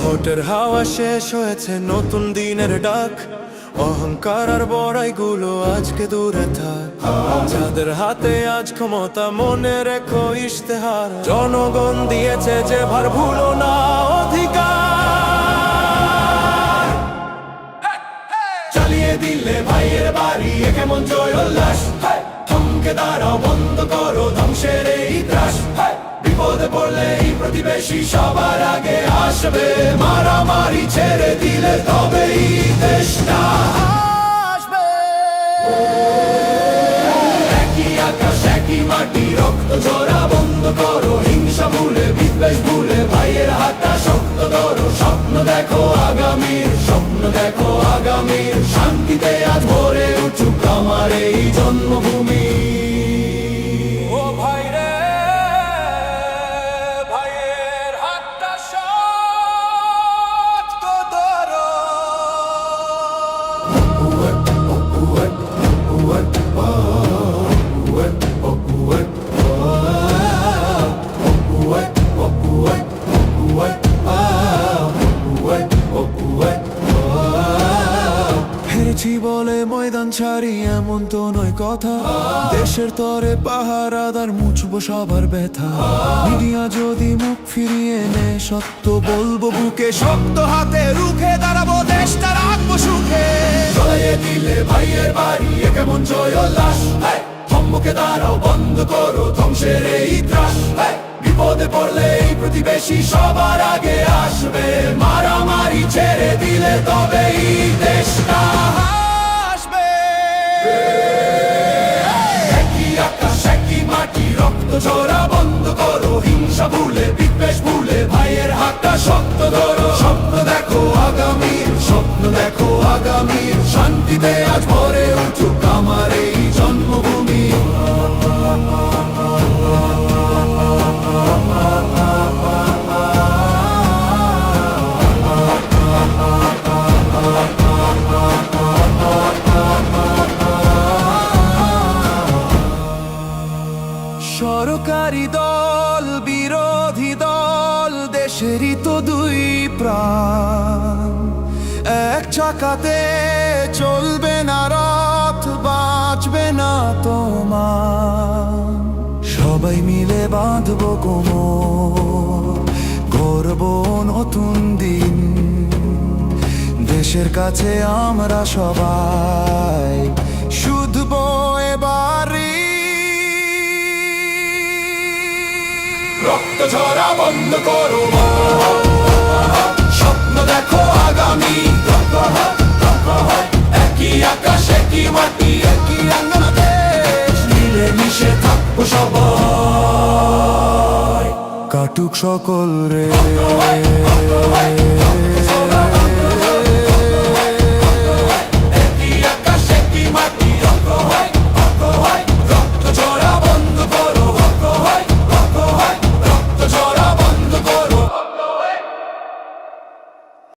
ভোটের হাওয়া শেষ হয়েছে নতুন দিনের ডাক। অহংকার আর বড়াইগুলো আজকে দূরে থাক। যাদের হাতে আজ ক্ষমতা, মনে রেখো ইশতেহার। জনগণ দিয়েছে যে ভার, ভুলো না অধিকার। চালিয়ে দিলে ভাইয়ের বাড়ি কেমন জয় উল্লাস থমকে দাঁড়াও, বন্ধ করো ধ্বংসের এই ত্রাস। বিপদে পড়লে এই প্রতিবেশী সবার আগে আসবে। মারামারি একই মাটি রক্ত ঝরা বন্ধ করো। হিংসা ভুলে, বিদ্বেষ ভুলে, ভাইয়ের হাতটা শক্ত ধরো স্বপ্ন দেখো আগামীর, স্বপ্ন দেখো আগামীর। শান্তিতে আজ ভরে উঠুক আমার এই জন্মভূমি। ছাড়ি এমন তো নয় কথা। দেশের তরে পাহারাদার মুছবো সবার ব্যথা। মিডিয়া যদি মুখ ফিরিয়ে নে সত্য বলব বুকে। শক্ত হাতে রুখে দাঁড়াবো দেশটা রাখব সুখে। চলে দিলে ভাইয়ের বাড়ি কেমন জয় উল্লাস থম্বকে দাঁড়াও, বন্ধ করো ধ্বংসের এই ত্রাস। বিপদে পড়লে এই প্রতিবেশী সবার আগে আসবে। মারামারি ছেড়ে দিলে তবেই দেশটা রক্ত ঝরা বন্ধ করো, হিংসা ভুলে, বিদ্বেষ ভুলে, ভাইয়ের হাতটা শক্ত ধরো। স্বপ্ন দেখো আগামীর, স্বপ্ন দেখো আগামীর, শান্তিতে আজ ভরে উঠুক আমার। দেশেরই তো দুই প্রাণ। এক চাকাতে চলবে না রথ বাঁচবে না তোমার। সবাই মিলে বাঁধবো কোমর গর্ব নতুন দিন। দেশের কাছে আমরা সবাই শুধবো এবারই রক্ত বন্ধ করো স্বপ্ন দেখো আগামী। একই আকাশ, একই মাটি, একই দেশ মিলে মিশে থাকব সবাই। কাটুক সকল রে।